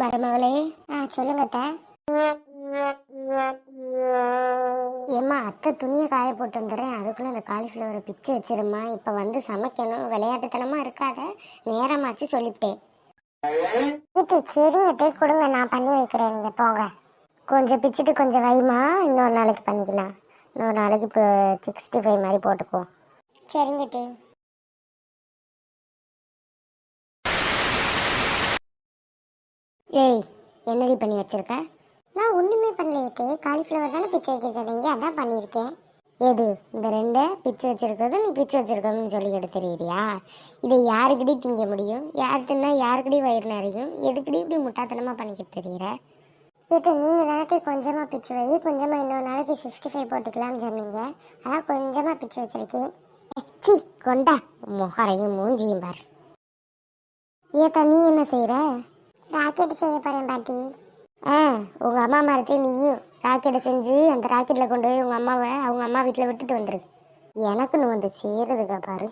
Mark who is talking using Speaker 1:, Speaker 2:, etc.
Speaker 1: மருமகளே ஆ சொல்லுங்க அத்தை. ஏம்மா அத்தை துணியை காய போட்டு வந்துடுறேன். அதுக்குள்ள அந்த காலிஃப்ளவரை பிச்சு வச்சிருமா இப்போ வந்து சமைக்கணும். விளையாட்டுத்தனமா இருக்காத. நேரமாச்சு சொல்லிவிட்டேன். இது சரிங்க கொடுங்க நான் பண்ணி வைக்கிறேன். நீங்கள் போங்க. கொஞ்சம் பிச்சுட்டு கொஞ்சம் வைமா இன்னொரு நாளைக்கு பண்ணிக்கலாம். இன்னொரு நாளைக்கு இப்போ சிக்ஸ்டி ஃபைவ் மாதிரி போட்டுக்குவோம். சரிங்க தே ஏய் என்னடி பண்ணி வச்சிருக்க? நான் ஒன்றுமே பண்ணலையே காலிஃப்ளவர் தானே பிச்சை வைக்க சொன்னீங்க? அதான் பண்ணியிருக்கேன். எது இந்த ரெண்டை? பிச்சு வச்சிருக்கிறது நீ பிச்சு வச்சிருக்கணும்னு சொல்லிக்கிட்டு எடுத்துறியா இதை யாருக்கிட்டே திங்க முடியும்? யார்கிட்டனா யாருக்கிட்டே வயிறு நிறையும்? எதுக்கிட்டே இப்படி முட்டாத்தனமாக பண்ணிக்கிட்டு தெரியுற இது நீங்கள் தானே கொஞ்சமாக பிச்சு வை. கொஞ்சமாக இன்னொரு நாளைக்கு சிக்ஸ்டி ஃபைவ் போட்டுக்கலாம்னு சொன்னீங்க. அதான் கொஞ்சமாக பிச்சு வச்சிருக்கேன். சி கொண்டா. முகரையும் மூஞ்சியும் பார். ஏத்தா நீ என்ன செய்கிற ராக்கெட் செய்ய போகிறேன் பாட்டி. ஆ உங்கள் அம்மா மரத்தை நீயும் ராக்கெட்டை செஞ்சு அந்த ராக்கெட்டில் கொண்டு போய் உங்கள் அம்மாவை அவங்க அம்மா வீட்டில் விட்டுட்டு வந்துரு. எனக்குன்னு வந்து சேருதுக்கா பாரு.